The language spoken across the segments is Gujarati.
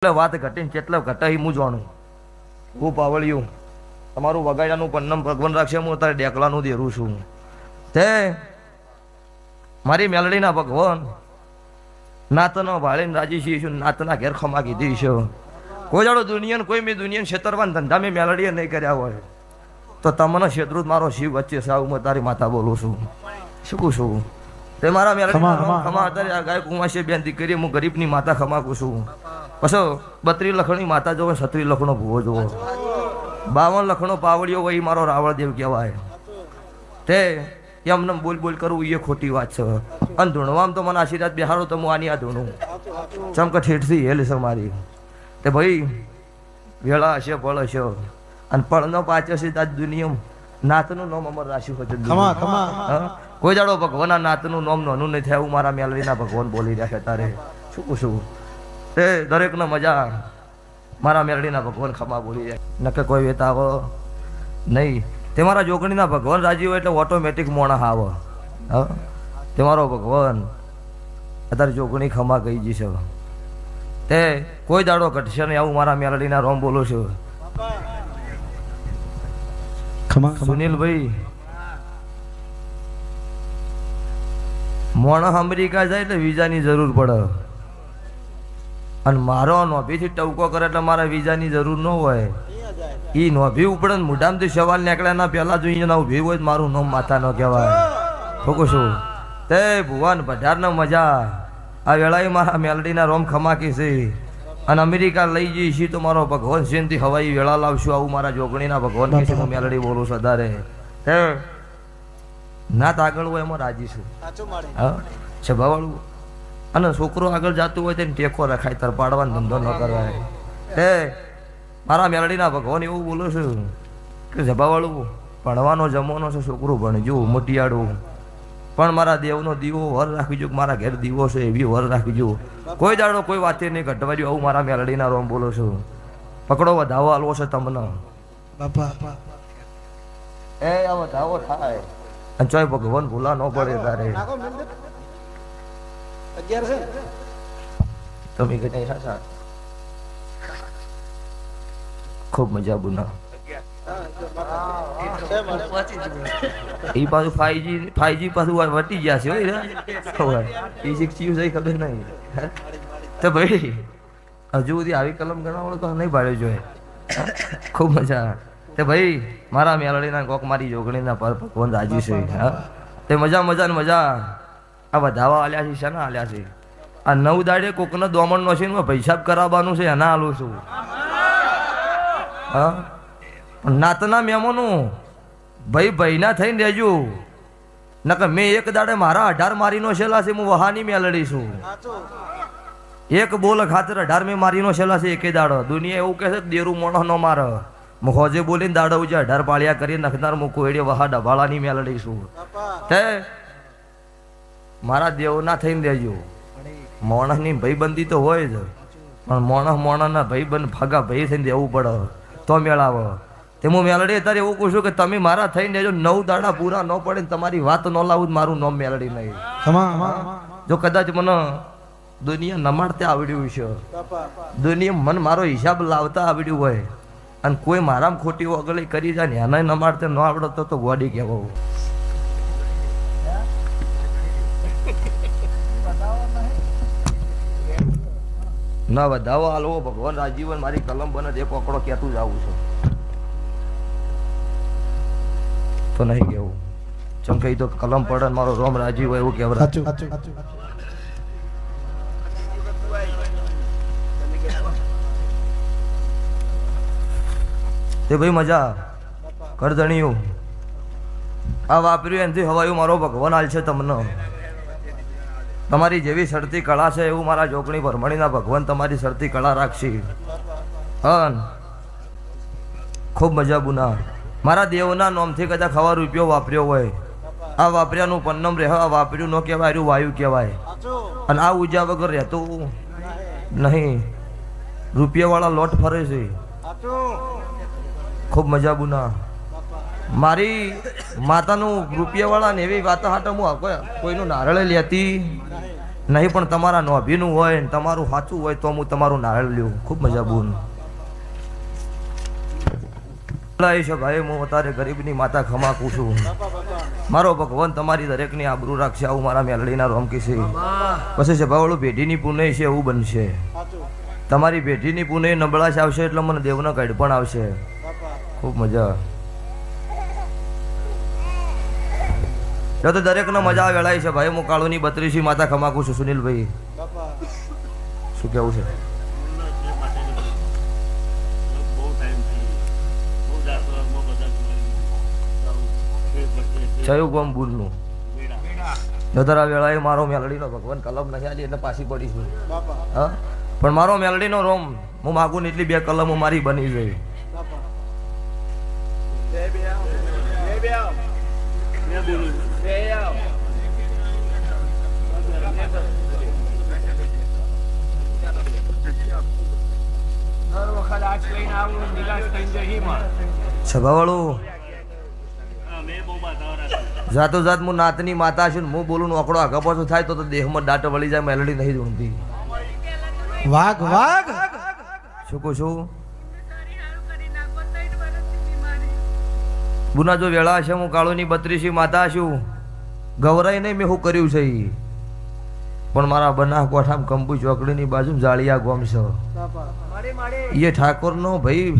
એટલે વાત ઘટીને કેટલા ઘટાઈ હું જાણું હું પાવળિયું. તમારું વગાડ્યાનું પન્નમ ભગવાન રાખશે હું અત્યારે ડેકલાનું દેરું છું. તે મારી મેલડીના ભગવાન. નાતનો ભાળીને રાજી છીએ છું નાતના ઘેર ખમા કીધી છે. કોઈ જાડો દુનિયાને કોઈ મેં દુનિયાને છેતરવાન ધંધા મેં મેલડીએ નહીં કર્યા હોય. તો તમને શેત્રુત મારો શિવ વચ્ચે સાવ હું તારી માતા બોલું છું. શું છું? તે મારા મેલડી. ખમા અત્યારે ગાય કુમાશે બેન દીકરી હું ગરીબની માતા ખમાકું છું. પછી બત્રી લખણી માતા જોવે છત્રી લખણો ભૂવો જોવો. બાવન લખણો પાવડિયો હોય મારો રાવળદેવ કહેવાય. તે એમને બોલ બોલ કરવું એ ખોટી વાત છે. અને ધૂણવામાં તો મને આશીર્વાદ બિહારો તો હું આની આ ધૂણું. ચમક ઠેઠથી હેલ છે મારી. તે ભાઈ વેળા હશે ફળ હશે. અને ફળનો પાછો છે આજ દુનિયમ. નાતનું નામ અમર રાશિ હોય કોઈ જાડો ભગવાનના નાતનું નામ નોનું નહીં થાય એવું મારા મેલડીના ભગવાન બોલી રહ્યા છે તારે. શું પૂછું તે દરેકને મજા મારા મેરડીના ભગવાન ખમા બોલી જાય. નકે કોઈ વેતાવો? નહીં. તે મારા જોગણીના ભગવાન રાજી હોય એટલે ઓટોમેટિક મોણા આવો હા? તે મારો ભગવાન. અત્યારે જોગણી ખમા ગઈ જશે છે. તે કોઈ દાડો ઘટશે નહીં આવું મારા મેરડીના રોમ બોલું છું. ખમા સુનિલભાઈ. મોણ અમેરિકા જાય એટલે વિઝાની જરૂર પડે. અને મારો નોભીથી ટવકો કરે એટલે મારે વિઝાની જરૂર ન હોય. એ નોભી ઉપડે મોઢામાંથી સવાલ નીકળે ના પહેલા જોઈએ ના ઊભી હોય મારું નામ માથા ન કહેવાય. ઠોકો છું તે ભુવન પઢારને મજા. આ વેળાએ મારા મેલડીના રોમ ખમાકી છે. અને અમેરિકા લઈ જઈ છીએ તો મારો ભગવાન સિંહથી હવાઈ વેળા લાવશું. આવું મારા જોગણીના ભગવાન છે હું મેલડી બોલું છું વધારે. હે? નાત આગળ હોય એમાં રાજી છું. હા? છભાવાળું અને છોકરો આગળ જતું હોય તેને ટેકો રખાય તાર પાડવાનો ધંધો ન કરવાય. એ મારા મેલડીના ભગવાન એવું બોલું છું કે જબાવાળું ભણવાનો જમવાનો છે છોકરું ભણજો મોટિયાળું પણ મારા દેવનો દીવો વર રાખીજો કે મારા ઘેર દીવો છે એવી વર રાખીજો. કોઈ દાડો કોઈ વાતે નહીં ઘટવાજો આવું મારા મેલડીના રોમ બોલું છું. પકડો વધાવો આલવો છે તમને. બાપા. એ આ વધાવો થાય. અને ચોય ભગવાન ભૂલા ન પડે તારે. સાચા ખૂબ મજા બુના છે ખબર? નહીં? તો ભાઈ, હજુ સુધી આવી કલમ ગણાવડો તો નહીં ભાડ્યો જોઈએ ખૂબ મજા તે ભાઈ, મારા મેલડીના કોક મારી જોગણીના પર ભગવાન રાજી છે. તે મજા મજા ને મજા. આ વધાવા આલ્યા છે શેના આલ્યા છે? આ નવ દાડે કોકનો દોમણનો છે ને પૈસાબ કરાવવાનું છે એના આલું છું. હા? નાતના મેમોનું ભાઈ ભાઈના થઈને રહેજો. નકર મેં એક દાડે મારા અઢાર મારીનો છેલા છે હું વહાની મેલડી છું. એક બોલ ખાતર અઢાર મેં મારીનો છેલા છે એકે દાડો. દુનિયા એવું કહે છે દેરું મોણો ન માર. હું હોજે બોલીને દાડો ઉજે અઢાર પાળિયા કરી નખનાર મૂકું એડે વહા ડભાળાની મેલડી છું. તે મારા દેવના થઈને રહેજો. મોણસની ભાઈબંધી તો હોય જ. પણ મોણસ મોણસના ભાઈબંધ ભાગા ભાઈ થઈને રહેવું પડે. તો મેળાવે. તે હું મેલડી અત્યારે એવું કહું છું કે તમે મારા થઈને રહેજો. નવ દાડા પૂરા ન પડે ને તમારી વાત ન લાવું મારું નામ મેલડી નહીં. જો કદાચ મને દુનિયા નમાડતે આવડ્યું છે દુનિયા મન મારો હિસાબ લાવતા આવડ્યું હોય. અને કોઈ મારામાં ખોટી અગળી કરી જાય ને એને નમાડતે ન આવડતો તો ગોડી કહેવાય. ના વધાવો હાલવો ભગવાન રાજીવન મારી કલમ બને એક પકડો કહેતું જ આવું છું? તો નહીં કેવું. ચમકાઈ તો કલમ પડે મારો રોમ હોય એવું કહેવાય તે ભાઈ મજા કરધણીયું આ વાપર્યું એનથી હવાયું મારો ભગવાન હાલ છે તમને. તમારી જેવી સરતી કળા છે એવું મારા જોગણી ભરમણીના ભગવાન તમારી સરતી કળા રાખશે. હન. ખૂબ મજા બુના મારા દેવના નોમથી કદાચ હવા રૂપિયો વાપર્યો હોય. આ વાપર્યાનું પન્નમ રહે, આ વાપર્યું ન કહેવાય, એનું વાયુ કહેવાય. અને આ ઉજા વગર રહેતું નહીં. રૂપિયાવાળા લોટ ફરે છે. ખૂબ મજા બુના મારી માતાનું રૂપિયાવાળા ને એવી વાત હાટો હું કોઈનું નારળે લેતી નહીં, પણ તમારા નોભીનું હોય ને તમારું સાચું હોય તો હું તમારું નારળ લ્યું ખૂબ મજા બોલ છે ભાઈ, હું અત્યારે ગરીબની માતા ખમાકું છું. મારો ભગવાન તમારી દરેકની આબરૂ રાખશે, આવું મારા મેલડીના રોમકી છે. પછી છે ભાઈ ભાવળું ભેઢીની પુનઃ છે, એવું બનશે. તમારી ભેઢીની પુનઃ નબળાશ આવશે એટલે મને દેવનો ગઢ પણ આવશે. ખૂબ મજા. જો તો દરેકને મજા વેળાય છે ભાઈ. હું કાળુની બત્રીસી, માતા ખમાકું છું, સુનિલભાઈ. શું કેવું છે? છયું ગમ બુલનું જતરા વેળાએ મારો મેલડીનો ભગવાન કલમ નહીં આલી એટલે પાછી પડીશું હા? પણ મારો મેલડીનો રોમ, હું માગું એટલી બે કલમો મારી બની ગઈ દર વખત આજ લઈને આવું નિરાશ થઈને જઈ માં સભાવાળું. જાતો જાત હું નાતની માતા છું ને હું બોલું નોકડો આગા પાછો થાય તો દેહમાં દાટ વળી જાય મેલડી નહીં જોણતી. વાઘ વાઘ! શું કહું છું? બુના જો વેળા છે હું કાળુની બત્રીસી માતા છું. ગૌરાઈ નહીં મેં શું કર્યું છે પણ મારા બના કોઠામ કંપુ ચોકડીની બાજુ જાળિયા ગોમ એ ઠાકોરનો ભાઈ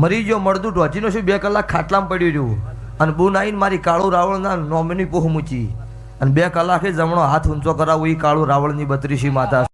મરી જો મળતું ઢોચીનો શું બે કલાક ખાટલામાં પડ્યું રહ્યું અને બુન આવીને મારી કાળુ રાવળના નોમિની પોહ મૂચી અને બે કલાકે જમણો હાથ ઊંચો કરાવું એ કાળુ રાવળની બત્રીસી માતા